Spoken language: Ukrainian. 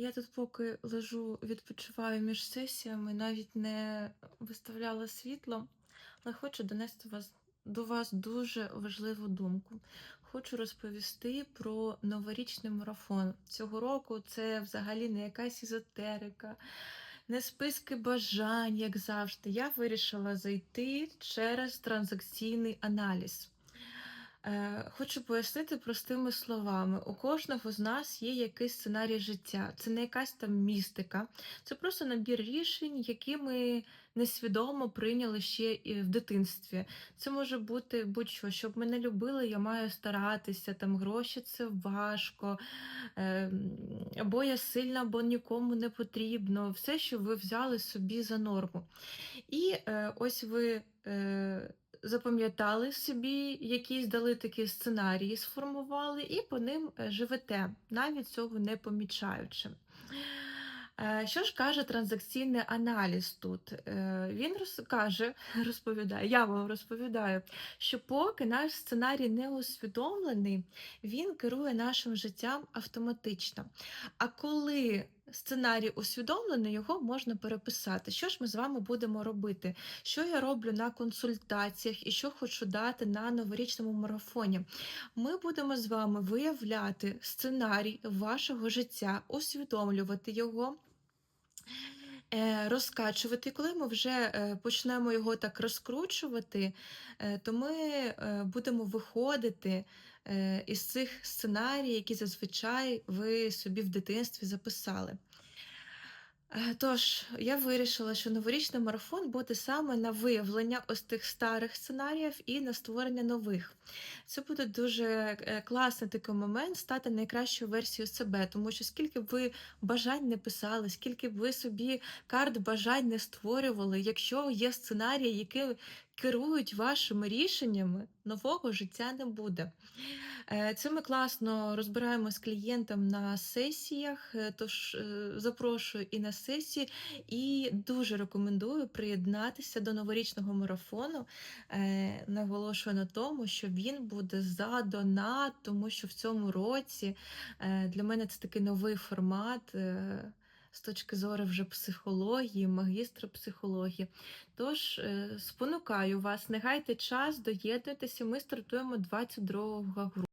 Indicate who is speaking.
Speaker 1: Я тут поки лежу, відпочиваю між сесіями, навіть не виставляла світло, але хочу донести вас, до вас дуже важливу думку. Хочу розповісти про новорічний марафон. Цього року це взагалі не якась езотерика, не списки бажань, як завжди. Я вирішила зайти через транзакційний аналіз. Е, Хочу пояснити простими словами. У кожного з нас є якийсь сценарій життя. Це не якась там містика, це просто набір рішень, які ми несвідомо прийняли ще і в дитинстві. Це може бути будь-що, щоб мене любили, я маю старатися, там гроші це важко, е, або я сильна, або нікому не потрібно. Все, що ви взяли собі за норму. І е, ось ви. Е, запам'ятали собі, якісь дали такі сценарії, сформували, і по ним живете, навіть цього не помічаючи. Е, Що ж каже транзакційний аналіз тут? Е, Він розкаже, розповідає, я вам розповідаю, що поки наш сценарій не усвідомлений, він керує нашим життям автоматично. А коли сценарій усвідомлений, його можна переписати. Що ж ми з вами будемо робити? Що я роблю на консультаціях і що хочу дати на новорічному марафоні? Ми будемо з вами виявляти сценарій вашого життя, усвідомлювати його. Е, Розкачувати, коли ми вже е, почнемо його так розкручувати, е, то ми будемо виходити із цих сценаріїв, які зазвичай ви собі в дитинстві записали. Е, Тож, я вирішила, що новорічний марафон буде саме на виявлення ось тих старих сценаріїв і на створення нових. Це буде дуже е, класний такий момент стати найкращою версією себе, тому що скільки б ви бажань не писали, скільки б ви собі карт бажань не створювали, якщо є сценарії, які керують вашими рішеннями, нового життя не буде. Е, Це ми класно розбираємо з клієнтом на сесіях, е, тож е, запрошую і на сесії, і дуже рекомендую приєднатися до новорічного марафону. Наголошую на тому, що він буде за донат, тому що в цьому році для мене це такий новий формат. З точки зору вже психології, магістра психології. Тож е, спонукаю вас, не гайте час, доєднуйтеся. Ми стартуємо 22 грудня.